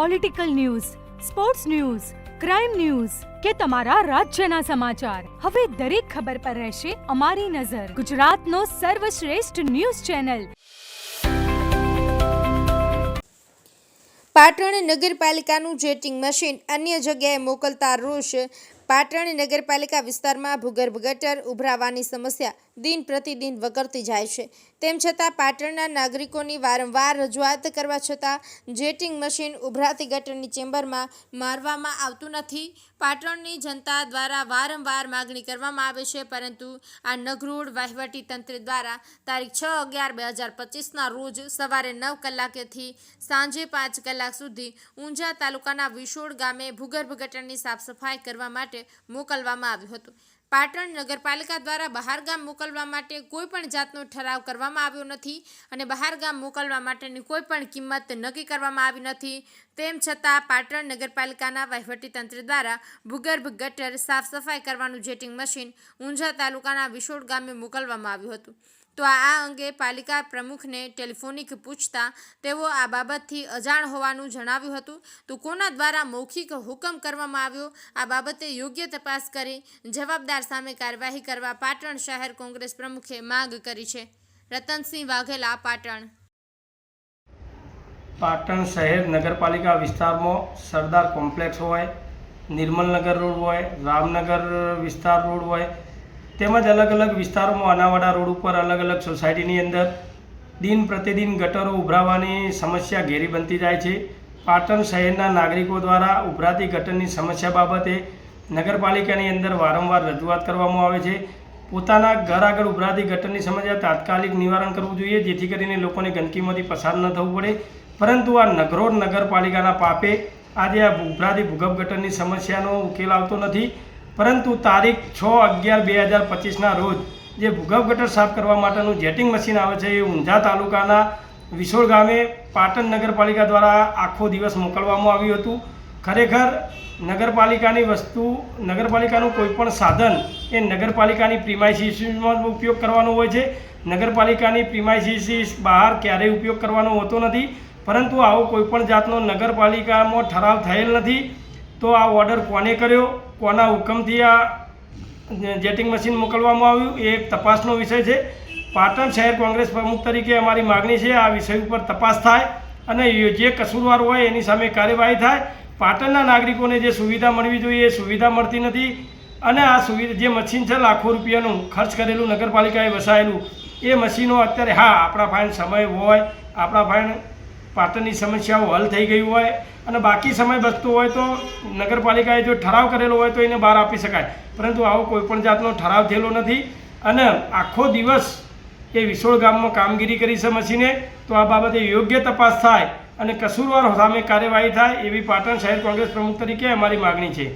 Political news sports news crime news કે તમારા રાજ્યના સમાચાર. હવે દરેક ખબર પર રહેશે અમારી નજર. ગુજરાતનો સર્વશ્રેષ્ઠ ન્યૂઝ ચેનલ. પાટણ નગરપાલિકાનું જેટિંગ મશીન અન્ય જગ્યાએ મોકલતા રોષ. પાટણ નગરપાલિકા વિસ્તારમાં ભૂગર્ભ ગટર ઉભરાવાની સમસ્યા દિન પ્રતિદિન વકરતી જાય છે. તેમ છતાં પાટણના નાગરિકોની વારંવાર રજૂઆત કરવા છતાં જેટિંગ મશીન ઉભરાતી ગટરની ચેમ્બરમાં મારવામાં આવતું નથી. પાટણની જનતા દ્વારા વારંવાર માગણી કરવામાં આવે છે, પરંતુ આ નગરોડ વહીવટી તંત્ર દ્વારા તારીખ છ અગિયાર બે હજાર પચીસના રોજ સવારે નવ કલાકેથી સાંજે પાંચ કલાક સુધી ઊંઝા તાલુકાના વિશોળ ગામે ભૂગર્ભ ગટરની સાફ સફાઈ કરવા માટે મોકલવામાં આવ્યું હતું. પાટણ નગરપાલિકા દ્વારા બહારગામ મોકલવા માટે કોઈ પણ જાતનો ઠરાવ કરવામાં આવ્યો નથી અને બહારગામ મોકલવા માટેની કોઈ પણ કિંમત નક્કી કરવામાં આવી નથી. તેમ છતાં પાટણ નગરપાલિકાના વહીવટીતંત્ર દ્વારા ભૂગર્ભ ગટર સાફ સફાઈ કરવાનું જેટિંગ મશીન ઊંઝા તાલુકાના વિશોળ ગામે મોકલવામાં આવ્યું હતું. તો આ અંગે પાલિકા પ્રમુખને ટેલિફોનિક પૂછતા તેઓ આ બાબતથી અજાણ હોવાનું જણાવ્યું હતું. તો કોના દ્વારા મૌખિક હુકમ કરવામાં આવ્યો. આ બાબતે યોગ્ય તપાસ કરી જવાબદાર સામે કાર્યવાહી કરવા પાટણ શહેર કોંગ્રેસ પ્રમુખે માંગ કરી છે. રતનસિંહ વાઘેલા, પાટણ. પાટણ શહેર નગરપાલિકા વિસ્તારમાં સરદાર કોમ્પ્લેક્સ હોય, નિર્મલનગર રોડ હોય, રામનગર વિસ્તાર રોડ હોય તેમજ અલગ અલગ વિસ્તારોમાં અનાવાડા રોડ ઉપર અલગ અલગ સોસાયટીની અંદર દિન પ્રતિદિન ગટરો ઉભરાવાની સમસ્યા ઘેરી બનતી જાય છે. પાટણ શહેરના નાગરિકો દ્વારા ઉભરાતી ગટરની સમસ્યા બાબતે નગરપાલિકાની અંદર વારંવાર રજૂઆત કરવામાં આવે છે. પોતાના ઘર આગળ ઉભરાતી ગટરની સમસ્યા તાત્કાલિક નિવારણ કરવું જોઈએ, જેથી કરીને લોકોને ગંદકીમાંથી પસાર ન થવું પડે. પરંતુ આ નગરોડ નગરપાલિકાના પાપે આજે આ ઉભરાતી ભૂગર્ભ ગટરની સમસ્યાનો ઉકેલ આવતો નથી. પરંતુ તારીખ છ અગિયાર બે હજાર પચીસના રોજ જે ભૂગર્ભ ગટર સાફ કરવા માટેનું જેટિંગ મશીન આવે છે એ ઊંઝા તાલુકાના વિશોળ ગામે પાટણ નગરપાલિકા દ્વારા આખો દિવસ મોકલવામાં આવ્યું હતું. ખરેખર નગરપાલિકાની વસ્તુ, નગરપાલિકાનું કોઈપણ સાધન એ નગરપાલિકાની પ્રિમાઇસીસમાં ઉપયોગ કરવાનો હોય છે. નગરપાલિકાની પ્રિમાઇસીસીસ બહાર ક્યારેય ઉપયોગ કરવાનો હોતો નથી, પરંતુ આવો કોઈપણ જાતનો નગરપાલિકામાં ઠરાવ થયેલ નથી. તો આ ઓર્ડર કોને કર્યો? કોના હુકમથી આ જેટિંગ મશીન મોકલવામાં આવ્યું? એ તપાસનો વિષય છે. પાટણ શહેર કોંગ્રેસ પ્રમુખ તરીકે અમારી માગણી છે, આ વિષય ઉપર તપાસ થાય અને જે કસૂરવાર હોય એની સામે કાર્યવાહી થાય. પાટણના નાગરિકોને જે સુવિધા મળવી જોઈએ, એ સુવિધા મળતી નથી અને આ સુવિધા, જે મશીન છે, લાખો રૂપિયાનું ખર્ચ કરેલું નગરપાલિકાએ વસાયેલું. એ મશીનો અત્યારે, હા, આપણા ફાઇન સમય હોય, આપણા ફાઇન પાટણની સમસ્યાઓ હલ થઈ ગઈ હોય અને બાકી સમય બચતો હોય તો નગરપાલિકાએ જો ઠરાવ કરેલો હોય તો એને બહાર આપી શકાય. પરંતુ આવો કોઈપણ જાતનો ઠરાવ થયેલો નથી અને આખો દિવસ એ વિસોળ ગામમાં કામગીરી કરી છે મશીને, તો આ બાબતે યોગ્ય તપાસ થાય અને કસૂરવાર સામે કાર્યવાહી થાય એવી પાટણ શહેર કોંગ્રેસ પ્રમુખ તરીકે અમારી માગણી છે.